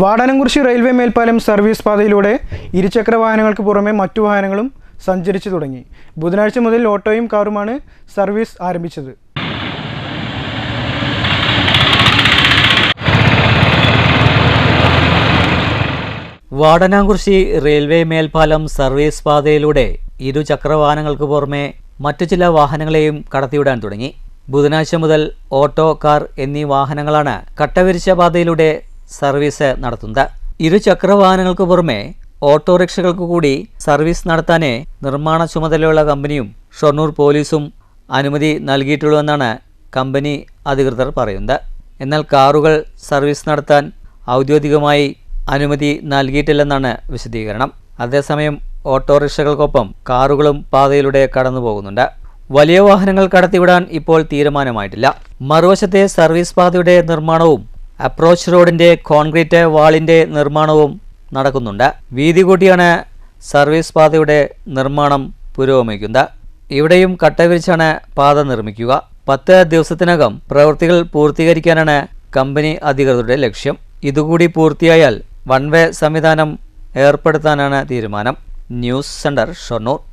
Vadanamkurissi railway മേൽപ്പാലം service പാതയിലൂടെ ഇരുചക്ര വാഹനങ്ങൾക്ക് പുറമെ മറ്റു വാഹനങ്ങളും സഞ്ചരിച്ചു തുടങ്ങി. ബുധനാഴ്ച മുതൽ ഓട്ടോയും കാറുമാണ് സർവീസ് ആരംഭിച്ചത്. വാടനാംകുറിശി റെയിൽവേ മേൽപ്പാലം സർവീസ് പാതയിലൂടെ ഇരുചക്രവാഹനങ്ങൾക്ക് പുറമെ മറ്റു ചില വാഹനങ്ങളെയും കടത്തിവിടാൻ തുടങ്ങി. ബുധനാഴ്ച മുതൽ ഓട്ടോ കാർ എന്നീ വാഹനങ്ങളാണ് കട്ടവിരിച്ച പാതയിലൂടെ സർവീസ് നടത്തുന്നത്. ഇരുചക്രവാഹനങ്ങൾക്ക് പുറമെ ഓട്ടോറിക്ഷകൾക്ക് കൂടി സർവീസ് നടത്താനെ നിർമ്മാണ ചുമതലയുള്ള കമ്പനിയും ഷൊർണൂർ പോലീസും അനുമതി നൽകിയിട്ടുള്ളൂവെന്നാണ് കമ്പനി അധികൃതർ പറയുന്നത്. എന്നാൽ കാറുകൾ സർവീസ് നടത്താൻ ഔദ്യോഗികമായി അനുമതി നൽകിയിട്ടില്ലെന്നാണ് വിശദീകരണം. അതേസമയം ഓട്ടോറിക്ഷകൾക്കൊപ്പം കാറുകളും പാതയിലൂടെ കടന്നു പോകുന്നുണ്ട്. വലിയ വാഹനങ്ങൾ കടത്തിവിടാൻ ഇപ്പോൾ തീരുമാനമായിട്ടില്ല. മറുവശത്തെ സർവീസ് പാതയുടെ നിർമ്മാണവും അപ്രോച്ച് റോഡിന്റെ കോൺക്രീറ്റ് വാളിന്റെ നിർമ്മാണവും നടക്കുന്നുണ്ട്. വീതി കൂട്ടിയാണ് സർവീസ് പാതയുടെ നിർമ്മാണം പുരോഗമിക്കുന്നത്. ഇവിടെയും കട്ടവിരിച്ചാണ് പാത നിർമ്മിക്കുക. പത്ത് ദിവസത്തിനകം പ്രവൃത്തികൾ പൂർത്തീകരിക്കാനാണ് കമ്പനി അധികൃതരുടെ ലക്ഷ്യം. ഇതുകൂടി പൂർത്തിയായാൽ വൺവേ സംവിധാനം ഏർപ്പെടുത്താനാണ് തീരുമാനം. News centre Shoranur.